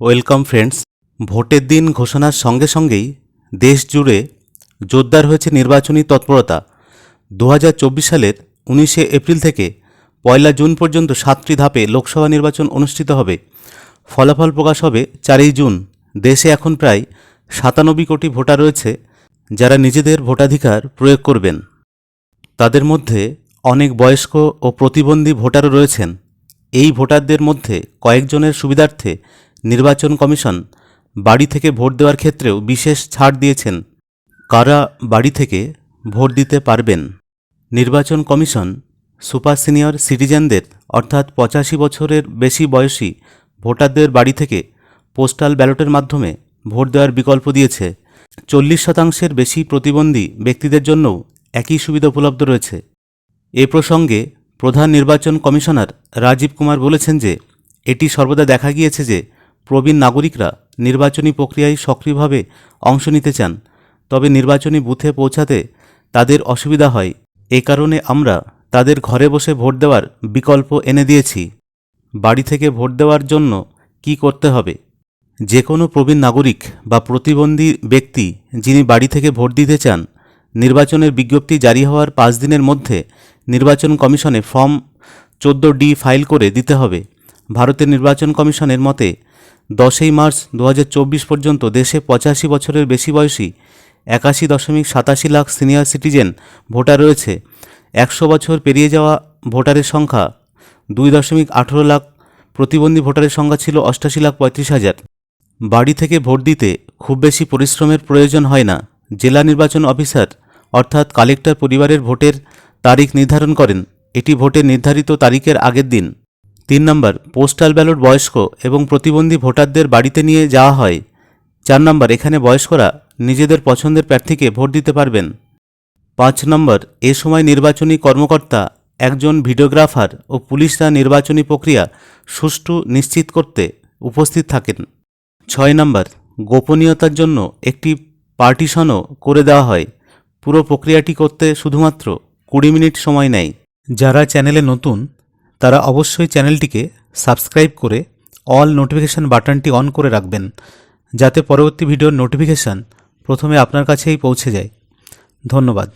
Welcome friends, ভোটের দিন ঘোষণার সঙ্গে সঙ্গেই দেশ জুড়ে জোরদার হয়েছে নির্বাচনী তৎপরতা। দু হাজার চব্বিশ সালের উনিশে এপ্রিল থেকে পয়লা জুন পর্যন্ত সাতটি ধাপে লোকসভা নির্বাচন অনুষ্ঠিত হবে। ফলাফল প্রকাশ হবে চারই জুন। দেশে এখন প্রায় সাতানব্বই কোটি ভোটার রয়েছে যারা নিজেদের ভোটাধিকার প্রয়োগ করবেন। তাদের মধ্যে অনেক বয়স্ক ও প্রতিবন্ধী ভোটারও রয়েছেন। এই ভোটারদের মধ্যে কয়েকজনের সুবিধার্থে নির্বাচন কমিশন বাড়ি থেকে ভোট দেওয়ার ক্ষেত্রেও বিশেষ ছাড় দিয়েছেন। কারা বাড়ি থেকে ভোট দিতে পারবেন? নির্বাচন কমিশন সুপার সিনিয়র সিটিজেনদের, অর্থাৎ পঁচাশি বছরের বেশি বয়সী ভোটারদের বাড়ি থেকে পোস্টাল ব্যালটের মাধ্যমে ভোট দেওয়ার বিকল্প দিয়েছে। চল্লিশ শতাংশের বেশি প্রতিবন্ধী ব্যক্তিদের জন্যও একই সুবিধা উপলব্ধ রয়েছে। এ প্রসঙ্গে প্রধান নির্বাচন কমিশনার রাজীব কুমার বলেছেন যে, এটি সর্বদা দেখা গিয়েছে যে প্রবীণ নাগরিকরা নির্বাচনী প্রক্রিয়ায় সক্রিয়ভাবে অংশ নিতে চান, তবে নির্বাচনী বুথে পৌঁছাতে তাদের অসুবিধা হয়। এ কারণে আমরা তাদের ঘরে বসে ভোট দেওয়ার বিকল্প এনে দিয়েছি। বাড়ি থেকে ভোট দেওয়ার জন্য কি করতে হবে? যে কোনো প্রবীণ নাগরিক বা প্রতিবন্ধী ব্যক্তি যিনি বাড়ি থেকে ভোট দিতে চান, নির্বাচনের বিজ্ঞপ্তি জারি হওয়ার পাঁচ দিনের মধ্যে নির্বাচন কমিশনে ফর্ম চোদ্দ ডি ফাইল করে দিতে হবে। ভারতের নির্বাচন কমিশনের মতে দশই মার্চ দু হাজার চব্বিশ পর্যন্ত দেশে পঁচাশি বছরের বেশি বয়সী একাশি দশমিক সাতাশি লাখ সিনিয়র সিটিজেন ভোটার রয়েছে। একশো বছর পেরিয়ে যাওয়া ভোটারের সংখ্যা দুই দশমিক আঠেরো লাখ, প্রতিবন্ধী ভোটারের সংখ্যা ছিল অষ্টাশি লাখ পঁয়ত্রিশ হাজার। বাড়ি থেকে ভোট দিতে খুব বেশি পরিশ্রমের প্রয়োজন হয় না, জেলা নির্বাচন অফিসার অর্থাৎ কালেক্টর পরিবারের ভোটের তারিখ নির্ধারণ করেন। এটি ভোটের নির্ধারিত তারিখের আগের দিন। তিন নম্বর পোস্টাল ব্যালট বয়স্ক এবং প্রতিবন্ধী ভোটারদের বাড়িতে নিয়ে যাওয়া হয়। চার নম্বর, এখানে বয়স্করা নিজেদের পছন্দের প্রার্থীকে ভোট দিতে পারবেন। পাঁচ নম্বর, এ সময় নির্বাচনী কর্মকর্তা, একজন ভিডিওগ্রাফার ও পুলিশরা নির্বাচনী প্রক্রিয়া সুষ্ঠু নিশ্চিত করতে উপস্থিত থাকেন। ছয় নম্বর, গোপনীয়তার জন্য একটি পার্টিশনও করে দেওয়া হয়। পুরো প্রক্রিয়াটি করতে শুধুমাত্র কুড়ি মিনিট সময় নেয়। যারা চ্যানেলে নতুন তারা অবশ্যই চ্যানেলটিকে সাবস্ক্রাইব করে অল নোটিফিকেশান বাটনটি অন করে রাখবেন, যাতে পরবর্তী ভিডিওর নোটিফিকেশান প্রথমে আপনার কাছেই পৌঁছে যায়। ধন্যবাদ।